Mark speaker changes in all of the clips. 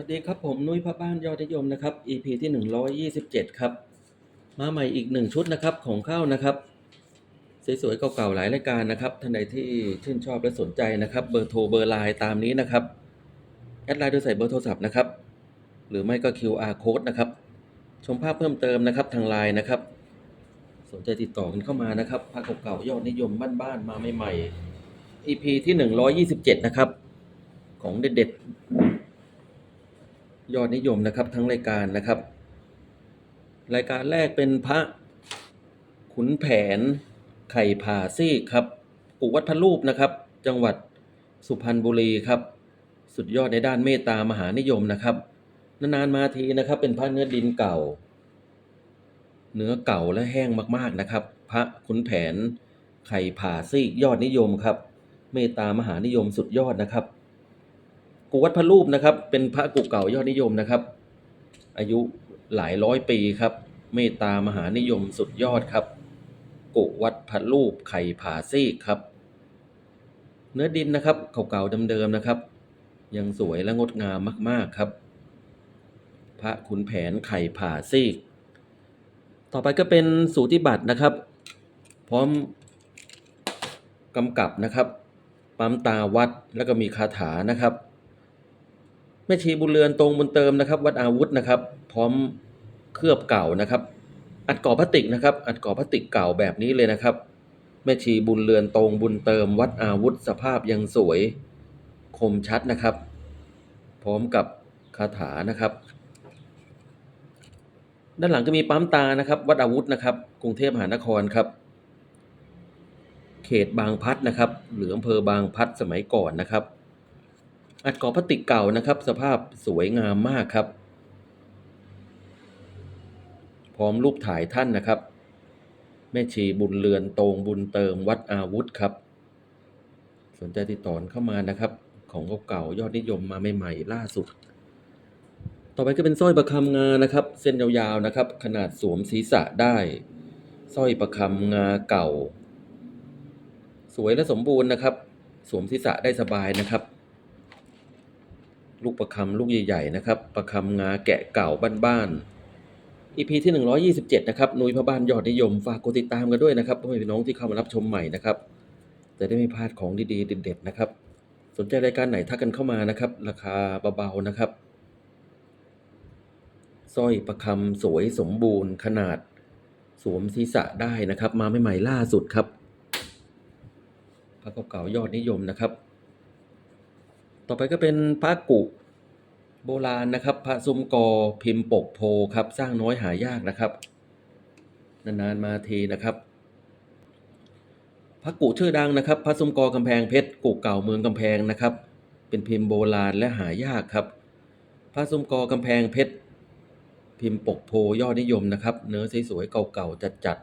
Speaker 1: วัสดีครับผมนุ้ยพระบ้านยอดนิยมนะครับ EP ที่ 127 ครับ มาใหม่อีกหนึ่งชุดนะครับของเข้านะครับ สวยๆเก่าๆหลายรายการนะครับ ท่านใดที่ชื่นชอบและสนใจนะครับ เบอร์โทรเบอร์ไลน์ตามนี้นะครับ แอดไลน์โดยใส่เบอร์โทรศัพท์นะครับ หรือไม่ก็ QR code นะครับ ชมภาพเพิ่มเติมนะครับทางไลน์นะครับ สนใจติดต่อกันเข้ามานะครับภาพเก่าๆยอดนิยมบ้านๆมาใหม่ๆ EP ที่ 127 นะครับ ของเด็ดๆ ยอดนิยมนะครับทั้งรายการนะครับ รายการแรกเป็นพระขุนแผนไข่ผ่าซี่ครับกุวัดพระรูปนะครับ จังหวัดสุพรรณบุรีครับ สุดยอดในด้านเมตตามหานิยมนะครับ นานๆมาทีนะครับเป็นพระเนื้อดินเก่า เนื้อเก่าและแห้งมากๆนะครับ พระขุนแผนไข่ผ่าซี่ยอดนิยมครับ เมตตามหานิยมสุดยอดนะครับ กุวัดพระรูปนะครับ เป็นพระกุเก่ายอดนิยมนะครับ อายุหลายร้อยปีครับ เมตตามหานิยมสุดยอดครับ กุวัดพระรูปไข่ผาซีกครับ เนื้อดินนะครับเก่าๆเดิมๆนะครับ ยังสวยและงดงามมากๆครับ พระขุนแผนไข่ผาซีกต่อไปก็เป็นสูติบัตรนะครับ พร้อมกำกับนะครับ ปั๊มตาวัดแล้วก็มีคาถานะครับ แม่ชีบุญเรือนตรงบุญเติมนะครับวัดอาวุธนะครับ พร้อมเคลือบเก่านะครับ อัดก่อพลาสติกนะครับ อัดก่อพลาสติกเก่าแบบนี้เลยนะครับ แม่ชีบุญเรือนตรงบุญเติมวัดอาวุธสภาพยังสวยคมชัดนะครับ พร้อมกับคาถานะครับ ด้านหลังก็มีปั๊มตานะครับ วัดอาวุธนะครับ กรุงเทพมหานครครับ เขตบางพัดนะครับ หรืออำเภอบางพัดสมัยก่อนนะครับ อัดกรอบพลาสติกเก่านะครับ สภาพสวยงามมากครับ พร้อมรูปถ่ายท่านนะครับ แม่ชีบุญเรือนตรงบุญเติมวัดอาวุธครับ สนใจติดต่อเข้ามานะครับ ของเก่าๆยอดนิยมมาใหม่ๆล่าสุด ต่อไปก็เป็นสร้อยประคำงานะครับ เส้นยาวๆนะครับ ขนาดสวมศีรษะได้สร้อยประคำงาเก่า สวยและสมบูรณ์นะครับ สวมศีรษะได้สบายนะครับ ลูกประคำลูกใหญ่ๆนะครับประคำงาแกะเก่าบ้านๆ EP ที่ 127 นะครับนุยพระบ้านยอดนิยมฝากกดติดตามกันด้วยนะครับเพื่อแม่พี่น้องที่เข้ามารับชมใหม่นะครับจะได้ไม่พลาดของดีๆเด็ดๆนะครับ สนใจรายการไหนทักกันเข้ามานะครับ ราคาเบาๆนะครับสร้อยประคำสวยสมบูรณ์ขนาดสวมศีรษะได้นะครับ มาใหม่ๆล่าสุดครับพระเก่าๆยอดนิยมนะครับ ต่อไปก็เป็นพระกุโบราณนะครับ พระซุ้มกอพิมพ์ปกโพครับ สร้างน้อยหายากนะครับ นานๆมาทีนะครับพระกุชื่อดังนะครับ พระซุ้มกอกำแพงเพชรกุเก่าเมืองกำแพงนะครับ เป็นพิมพ์โบราณและหายากครับ พระซุ้มกอกำแพงเพชรพิมพ์ปกโพยอดนิยมนะครับ เนื้อสวยๆเก่าๆจัด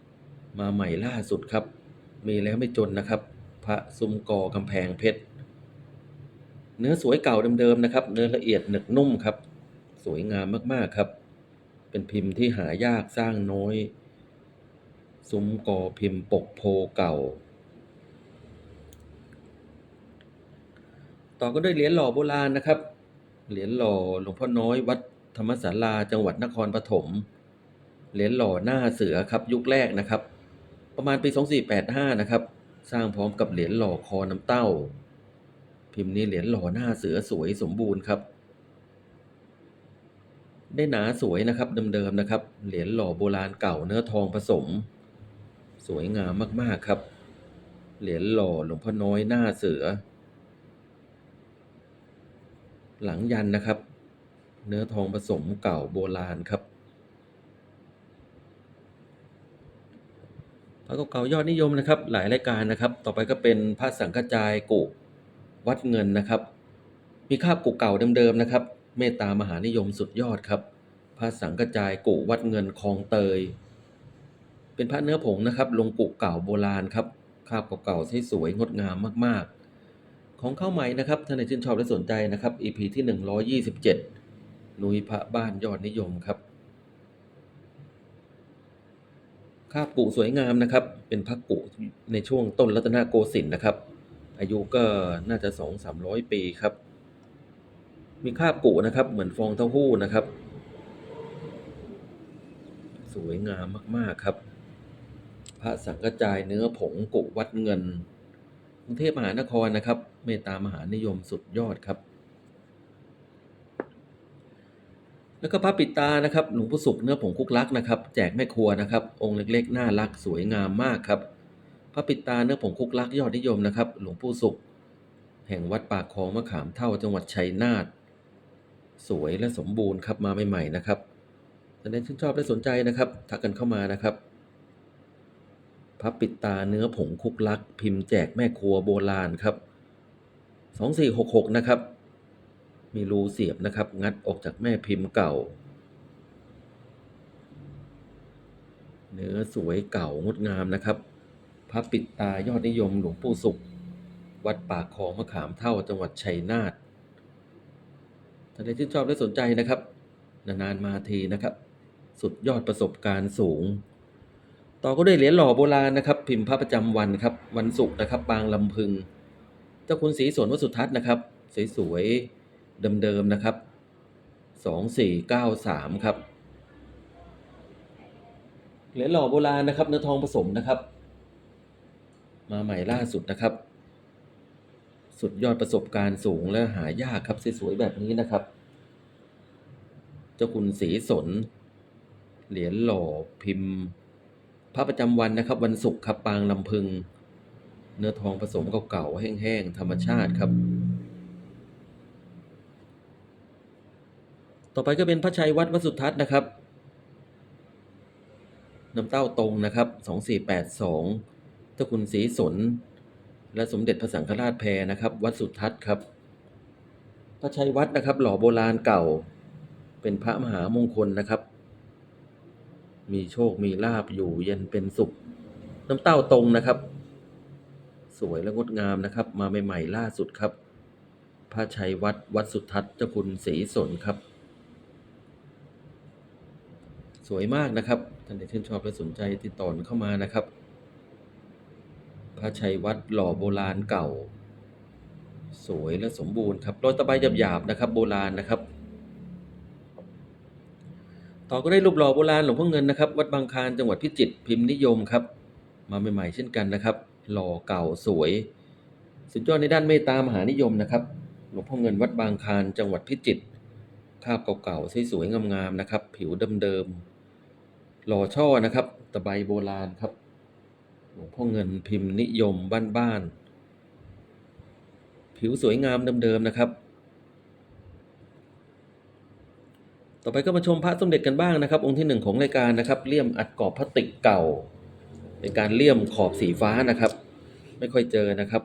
Speaker 1: ๆมาใหม่ล่าสุดครับ มีแล้วไม่จนนะครับ พระซุ้มกอกำแพงเพชร เนื้อสวยเก่าเดิมๆนะครับ เนื้อละเอียดหนึกนุ่มครับ สวยงามมากๆครับ เป็นพิมพ์ที่หายากสร้างน้อย ซุ้มกอพิมพ์ปกโพเก่า ต่อก็ด้วยเหรียญหล่อโบราณนะครับ เหรียญหล่อหลวงพ่อน้อยวัดธรรมศาลาจังหวัดนครปฐม เหรียญหล่อหน้าเสือครับ ยุคแรกนะครับ ประมาณปี 2485 นะครับ สร้างพร้อมกับเหรียญหล่อคอน้ำเต้า พิมพ์นี้เหรียญหล่อหน้าเสือสวยสมบูรณ์ครับ ได้หนาสวยนะครับเดิมๆนะครับ เหรียญหล่อโบราณเก่าเนื้อทองผสม สวยงามมากๆครับ เหรียญหล่อหลวงพ่อน้อยหน้าเสือ หลังยันนะครับ เนื้อทองผสมเก่าโบราณครับพระเก่าๆยอดนิยมนะครับ หลายรายการนะครับ ต่อไปก็เป็นพระสังฆจายกุ วัดเงินนะครับ มีคาบกุเก่าเดิมๆนะครับ เมตตามหานิยมสุดยอดครับ พระสังฆจายกุวัดเงินคลองเตย เป็นพระเนื้อผงนะครับ ลงกุเก่าโบราณครับคาบเก่าๆสวยงดงามมากๆ ของเข้าใหม่นะครับท่านใดชื่นชอบและสนใจนะครับ EP ที่ 127นุยพระบ้านยอดนิยมครับคาบกุสวยงามนะครับ เป็นพระกุในช่วงต้นรัตนโกสินทร์นะครับ อายุก็น่าจะสองสามร้อยปีครับ มีคาบกุนะครับ เหมือนฟองเต้าหู้นะครับ สวยงามมากๆครับ พระสังกจายเนื้อผงกุวัดเงินกรุงเทพมหานครนะครับ เมตตามหานิยมสุดยอดครับ แล้วก็พระปิตานะครับ หลวงปู่สุขเนื้อผงคุกลักนะครับ แจกแม่ครัวนะครับ องค์เล็กๆ น่ารักสวยงามมากครับ พระปิดตาเนื้อผงคุกลักยอดนิยมนะครับ หลวงปู่สุข แห่งวัดปากคลองมะขามเท่าจังหวัดชัยนาทสวยและสมบูรณ์ครับมาใหม่ๆนะครับท่านใดชื่นชอบและสนใจนะครับทักกันเข้ามานะครับพระปิดตาเนื้อผงคุกลัก พิมพ์แจกแม่ครัวโบราณครับสองสี่หกหกนะครับ มีรูเสียบนะครับ งัดออกจากแม่พิมพ์เก่า เนื้อสวยเก่างดงามนะครับ ระปิดตายอดนิยมหลวงปู่สุข วัดป่าคลองมะขามเท่าจังหวัดชัยนาทท่านใดที่ชอบและสนใจนะครับ นานๆมาทีนะครับ สุดยอดประสบการณ์สูง ต่อก็ด้วยเหรียญหล่อโบราณนะครับ พิมพ์พระประจำวันครับ วันศุกร์นะครับ บางลำพึง เจ้าคุณศรีสวนวสุทัศน์นะครับ สวยๆเดิมๆนะครับสองสี่เก้าสามครับเหรียญหล่อโบราณนะครับเนื้อทองผสมนะครับ มาใหม่ล่าสุดนะครับ สุดยอดประสบการณ์สูงและหายากครับสวยๆแบบนี้นะครับ เจ้าคุณศรีสน เหรียญหล่อพิมพ์พระประจำวันนะครับ วันศุกร์ครับปางลำพึง เนื้อทองผสมเก่าๆแห้งๆธรรมชาติครับ ต่อไปก็เป็นพระชัยวัดวสุทัศน์นะครับน้ำเต้าตรงนะครับ 2482 เจ้าคุณศรีสน และสมเด็จพระสังฆราชแพรนะครับ วัดสุทัศน์ครับพระชัยวัดนะครับ หล่อโบราณเก่า เป็นพระมหามงคลนะครับ มีโชคมีลาบอยู่เย็นเป็นสุข น้ำเต้าตรงนะครับ สวยและงดงามนะครับ มาใหม่ๆล่าสุดครับ พระชัยวัดวัดสุทัศน์เจ้าคุณศรีสนครับสวยมากนะครับ ท่านใดชื่นชอบและสนใจติดต่อเข้ามานะครับ ระชัยวัดหล่อโบราณเก่า สวยและสมบูรณ์ครับรอยตะไบหยาบๆนะครับ โบราณนะครับ ต่อก็ได้รูปหล่อโบราณหลวงพ่อเงินนะครับ วัดบางคานจังหวัดพิจิตรพิมพ์นิยมครับ มาใหม่ๆเช่นกันนะครับ หล่อเก่าสวย สุดยอดในด้านเมตตามหานิยมนะครับ หลวงพ่อเงินวัดบางคานจังหวัดพิจิตรคาบเก่าๆสวยๆงามๆนะครับ ผิวเดิมๆหล่อช่อนะครับ ตะไบโบราณครับ หลวงพ่อเงินพิมพ์นิยมบ้านๆ ผิวสวยงามเดิมๆนะครับ ต่อไปก็มาชมพระสมเด็จกันบ้างนะครับ องค์ที่หนึ่งของรายการนะครับเลี่ยมอัดกรอบพลาสติกเก่า เป็นการเลี่ยมขอบสีฟ้านะครับ ไม่ค่อยเจอนะครับ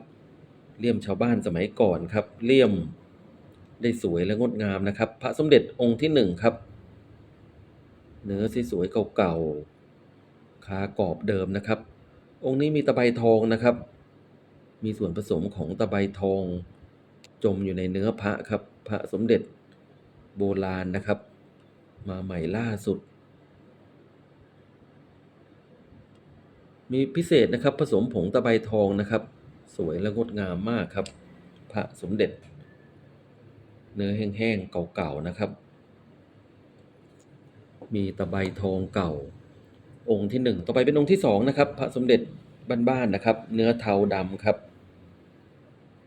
Speaker 1: เลี่ยมชาวบ้านสมัยก่อนครับ เลี่ยมได้สวยและงดงามนะครับ พระสมเด็จองค์ที่หนึ่งครับ เนื้อสวยๆเก่าๆคากรอบเดิมนะครับ องค์นี้มีตะไบทองนะครับ มีส่วนผสมของตะไบทอง จมอยู่ในเนื้อพระครับ พระสมเด็จโบราณนะครับ มาใหม่ล่าสุด มีพิเศษนะครับผสมผงตะไบทองนะครับ สวยและงดงามมากครับ พระสมเด็จ เนื้อแห้งๆเก่าๆนะครับ มีตะไบทองเก่า องค์ที่หนึ่งต่อไปเป็นองค์ที่สองนะครับพระสมเด็จบ้านๆนะครับ เนื้อเทาดำครับ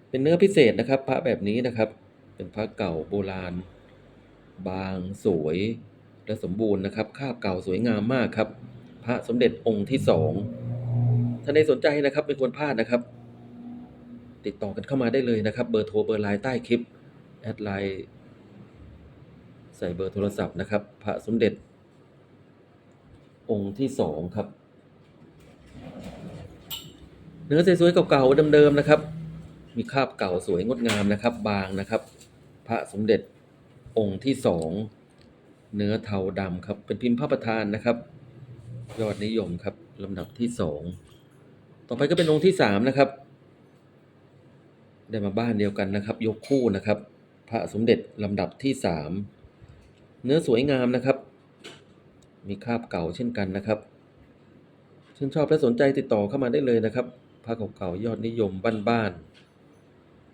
Speaker 1: เป็นเนื้อพิเศษนะครับ พระแบบนี้นะครับ เป็นพระเก่าโบราณ บางสวยและสมบูรณ์นะครับคาบเก่าสวยงามมากครับ พระสมเด็จองค์ที่สองท่านใดสนใจนะครับไม่ควรพลาดนะครับ ติดต่อกันเข้ามาได้เลยนะครับ เบอร์โทรเบอร์ไลน์ใต้คลิปแอดไลน์ใส่เบอร์โทรศัพท์นะครับ พระสมเด็จ องค์ที่สองครับ เนื้อสวยๆเก่าๆเดิมๆนะครับ มีคราบเก่าสวยงดงามนะครับ บางนะครับ พระสมเด็จองค์ที่สองเนื้อเทาดำครับ เป็นพิมพ์พระประธานนะครับ ยอดนิยมครับลำดับที่สองต่อไปก็เป็นองค์ที่สามนะครับ ได้มาบ้านเดียวกันนะครับ ยกคู่นะครับ พระสมเด็จลำดับที่สามเนื้อสวยงามนะครับ มีคราบเก่าเช่นกันนะครับชื่นชอบและสนใจติดต่อเข้ามาได้เลยนะครับพระเก่าๆยอดนิยมบ้าน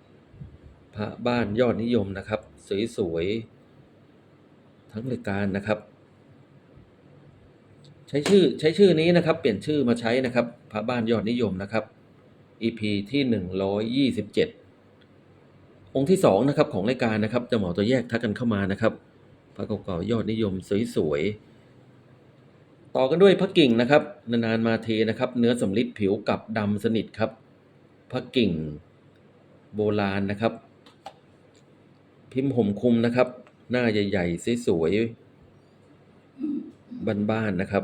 Speaker 1: ๆพระบ้านยอดนิยมนะครับ สวยๆทั้งรายการนะครับ ใช้ชื่อใช้ชื่อนี้นะครับ เปลี่ยนชื่อมาใช้นะครับ พระบ้านยอดนิยมนะครับ EP ที่หนึ่งร้อยยี่สิบเจ็ดองค์ที่สองนะครับของรายการนะครับจะเหมาตัวแยกทักกันเข้ามานะครับพระเก่าๆยอดนิยมสวยๆ ต่อกันด้วยพระกิ่งนะครับ นานๆมาเทนะครับ เนื้อสำลิดผิวกับดำสนิทครับพระกิ่งโบราณนะครับ พิมพ์ห่มคุมนะครับ หน้าใหญ่ๆสวยๆบ้านๆนะครับ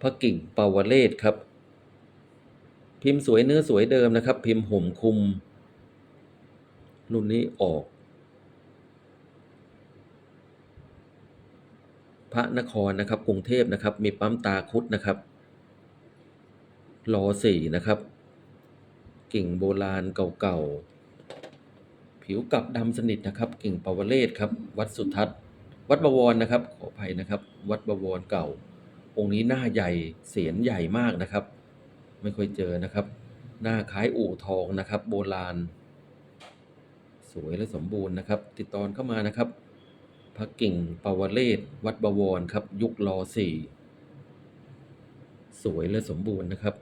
Speaker 1: พระกิ่งปาวเลศครับ พิมพ์สวยเนื้อสวยเดิมนะครับ พิมพ์ห่มคุม รุ่นนี้ออก ระนครนะครับ กรุงเทพนะครับ มีปั๊มตาคุดนะครับรอสี่นะครับ กิ่งโบราณเก่าๆ ผิวกับดำสนิทนะครับ กิ่งปาวเลศครับ วัดสุทัศน์ วัดบวรนะครับ ขออภัยนะครับ วัดบวรเก่า องค์นี้หน้าใหญ่ เสียนใหญ่มากนะครับ ไม่ค่อยเจอนะครับ หน้าคล้ายอู่ทองนะครับ โบราณ สวยและสมบูรณ์นะครับ ติดต่อเข้ามานะครับ พระกิ่งปาวเลศวัดบวรครับ ยุครอสี่สวยและสมบูรณ์นะครับ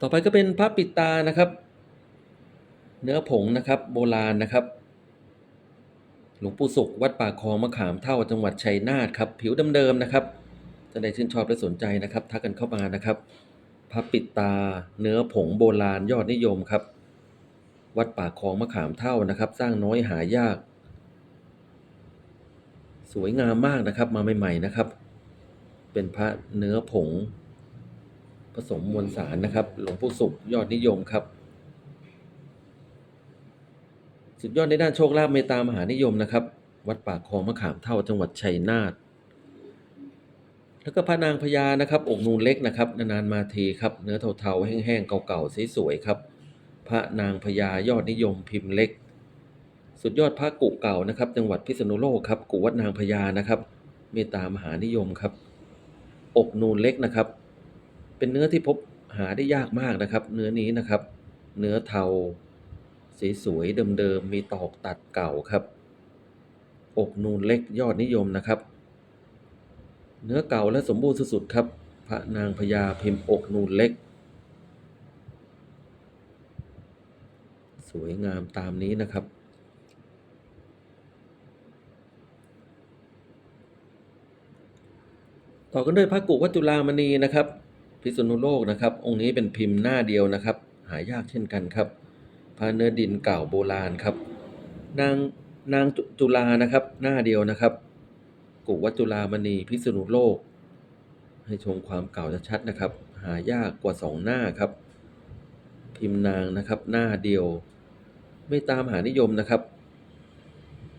Speaker 1: ต่อไปก็เป็นพระปิดตานะครับ เนื้อผงนะครับ โบราณนะครับ หลวงปู่สุขวัดป่าคลองมะขามเท่าจังหวัดชัยนาทครับ ผิวเดิมๆนะครับท่านใดชื่นชอบและสนใจนะครับทักกันเข้ามานะครับพระปิดตาเนื้อผงโบราณยอดนิยมครับ วัดป่าคลองมะขามเท่านะครับ สร้างน้อยหายาก สวยงามมากนะครับ มาใหม่ ๆนะครับ เป็นพระเนื้อผง ผสมมวลสารนะครับ หลวงปู่สุขยอดนิยมครับ สุดยอดในด้านโชคลาภเมตตามหานิยมนะครับ วัดป่าคลองมะขามเท่าจังหวัดชัยนาทแล้วก็พระนางพญานะครับอกนูนเล็กนะครับนานๆมาทีครับ เนื้อเทาๆแห้งๆเก่าๆสวยๆครับ พระนางพญายอดนิยมพิมพ์เล็ก สุดยอดพระกุเก่านะครับ จังหวัดพิษณุโลกครับกุวัดนางพญานะครับ เมตตามหานิยมครับ อกนูนเล็กนะครับ เป็นเนื้อที่พบหาได้ยากมากนะครับ เนื้อนี้นะครับ เนื้อเทาสีสวยเดิมๆมีตอกตัดเก่าครับ อกนูนเล็กยอดนิยมนะครับ เนื้อเก่าและสมบูรณ์สุดๆครับ พระนางพญาพิมพ์อกนูนเล็ก สวยงามตามนี้นะครับต่อกันด้วยพระกุวัดจุลามณีนะครับ พิษณุโลกนะครับ องค์นี้เป็นพิมพ์หน้าเดียวนะครับ หายากเช่นกันครับพระเนื้อดินเก่าโบราณครับ นางนางจุจุลานะครับ หน้าเดียวนะครับ กุวัจุลามณีพิษณุโลก ให้ชมความเก่าชัดๆนะครับ หายากกว่าสองหน้าครับ พิมพ์นางนะครับ หน้าเดียว ไม่ตามหานิยมนะครับ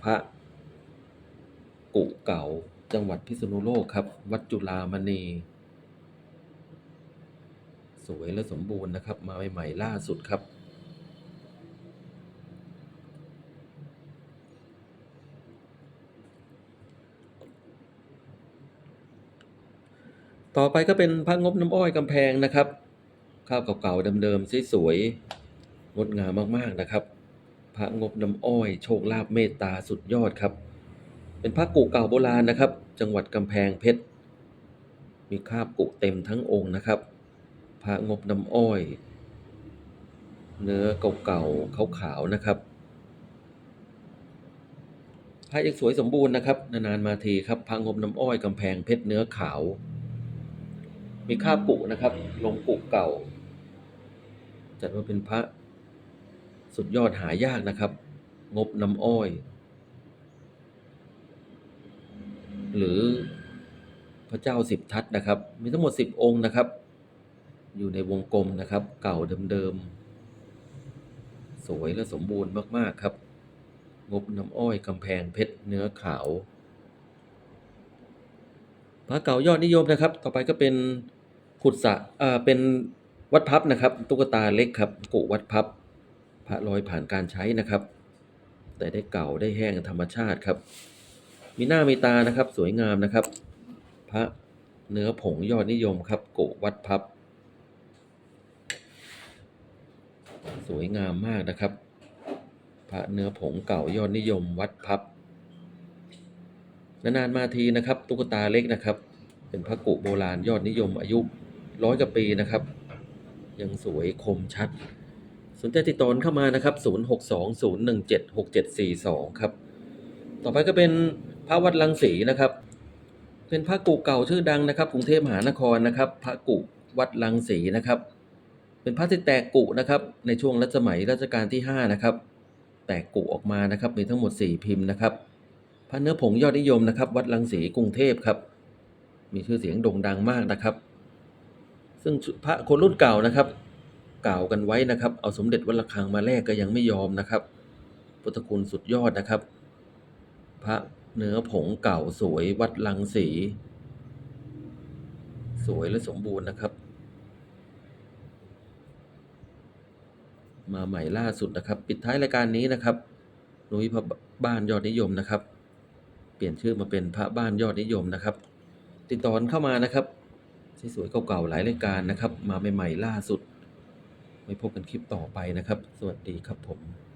Speaker 1: พระกุเก่าจังหวัดพิษณุโลกครับ วัดจุลามณี สวยและสมบูรณ์นะครับ มาใหม่ๆล่าสุดครับ ต่อไปก็เป็นพระงบน้ำอ้อยกำแพงนะครับ ข้าวเก่าๆเดิมๆสวยๆงดงามมากๆนะครับ พระงบน้ำอ้อย โชคลาภเมตตาสุดยอดครับ เป็นพระกุเก่าโบราณนะครับ จังหวัดกำแพงเพชรมีคราบกุเต็มทั้งองค์นะครับ ระงบน้ำอ้อย เนื้อเก่าๆขาวๆนะครับพระยังสวยสมบูรณ์นะครับนานๆมาทีครับพระงบน้ำอ้อยกำแพงเพชรเนื้อขาว มีคราบกุนะครับ ลงกุกเก่า จัดว่าเป็นพระสุดยอดหายากนะครับ งบน้ำอ้อย หรือพระเจ้าสิบทัศน์นะครับ มีทั้งหมดสิบองค์นะครับ อยู่ในวงกลมนะครับ เก่าเดิมๆ สวยและสมบูรณ์มากๆครับ งบน้ำอ้อยกำแพงเพชรเนื้อขาวพระเก่ายอดนิยมนะครับ ต่อไปก็เป็นขุดสระเอ่อเป็นวัดพับนะครับ ตุ๊กตาเล็กครับ กุวัดพับ พระลอยผ่านการใช้นะครับ แต่ได้เก่าได้แห้งธรรมชาติครับ มีหน้ามีตานะครับ สวยงามนะครับ พระเนื้อผงยอดนิยมครับ กุวัดพับ สวยงามมากนะครับ พระเนื้อผงเก่ายอดนิยมวัดพับ นานๆมาทีนะครับ ตุ๊กตาเล็กนะครับ เป็นพระกุโบราณยอดนิยมอายุร้อยกว่าปีนะครับ ยังสวยคมชัด สนใจติดต่อเข้ามานะครับ 0620176742 ครับ ต่อไปก็เป็นพระวัดลังสีนะครับ เป็นพระกุเก่าชื่อดังนะครับกรุงเทพมหานครนะครับ พระกุวัดลังสีนะครับ เป็นพระที่แตกกุนะครับ ในช่วงรัชสมัยรัชกาลที่ 5 นะครับ แตกกุออกมานะครับ มีทั้งหมด 4 พิมพ์นะครับ พระเนื้อผงยอดนิยมนะครับ วัดลังสีกรุงเทพครับ มีชื่อเสียงโด่งดังมากนะครับ ซึ่งพระคนรุ่นเก่านะครับ กล่าวกันไว้นะครับ เอาสมเด็จวัดระฆังมาแลกก็ยังไม่ยอมนะครับ พุทธคุณสุดยอดนะครับ พระเนื้อผงเก่าสวยวัดลังสี สวยและสมบูรณ์นะครับ มาใหม่ล่าสุดนะครับ ปิดท้ายรายการนี้นะครับนุ้ยพระบ้านยอดนิยมนะครับ เปลี่ยนชื่อมาเป็นพระบ้านยอดนิยมนะครับ ติดต่อเข้ามานะครับสวยๆเก่าๆหลายรายการนะครับ มาใหม่ๆล่าสุดไว้พบกันคลิปต่อไปนะครับ สวัสดีครับผม